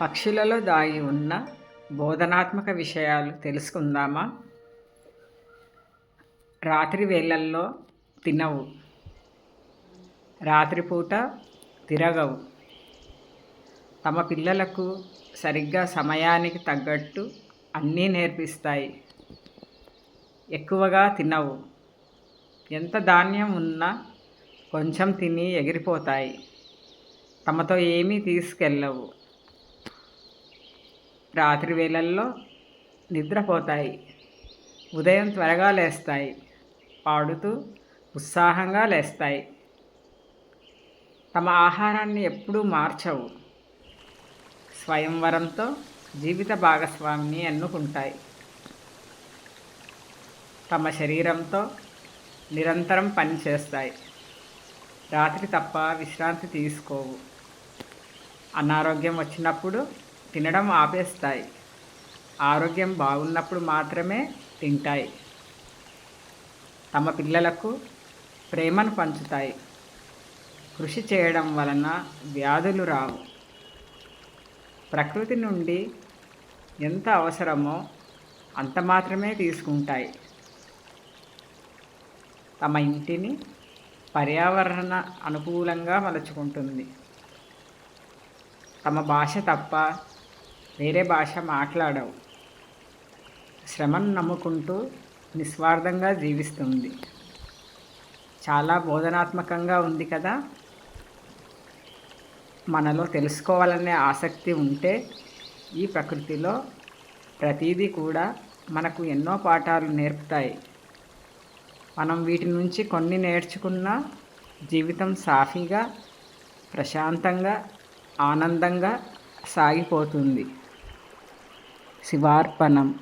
పక్షులలో దాగి ఉన్న బోధనాత్మక విషయాలు తెలుసుకుందామా? రాత్రి వేళల్లో తినవు. రాత్రిపూట తిరగవు. తమ పిల్లలకు సరిగ్గా సమయానికి తగ్గట్టు అన్నీ నేర్పిస్తాయి. ఎక్కువగా తినవు. ఎంత ధాన్యం ఉన్నా కొంచెం తిని ఎగిరిపోతాయి. తమతో ఏమీ తీసుకెళ్ళవు రాత్రి వేళల్లో నిద్రపోతాయి. ఉదయం త్వరగా లేస్తాయి. పాడుతూ ఉత్సాహంగా లేస్తాయి. తమ ఆహారాన్ని ఎప్పుడూ మార్చవు. స్వయంవరంతో జీవిత భాగస్వామిని ఎన్నుకుంటాయి. తమ శరీరంతో నిరంతరం పనిచేస్తాయి రాత్రి తప్ప విశ్రాంతి తీసుకోవు. అనారోగ్యం వచ్చినప్పుడు తినడం ఆపేస్తాయి. ఆరోగ్యం బాగున్నప్పుడు మాత్రమే తింటాయి. తమ పిల్లలకు ప్రేమను పంచుతాయి. కృషి చేయడం వలన వ్యాధులు రావు. ప్రకృతి నుండి ఎంత అవసరమో అంత మాత్రమే తీసుకుంటాయి. తమ ఇంటిని పర్యావరణ అనుకూలంగా మలుచుకుంటుంది. తమ భాష తప్ప వేరే భాష మాట్లాడవు. శ్రమను నమ్ముకుంటూ నిస్వార్థంగా జీవిస్తుంది. చాలా బోధనాత్మకంగా ఉంది కదా? మనలో తెలుసుకోవాలనే ఆసక్తి ఉంటే ఈ ప్రకృతిలో ప్రతీదీ కూడా మనకు ఎన్నో పాఠాలు నేర్పుతాయి. మనం వీటి నుంచి కొన్ని నేర్చుకున్న జీవితం సాఫీగా ప్రశాంతంగా ఆనందంగా సాగిపోతుంది. சிவார்ப்பணம்.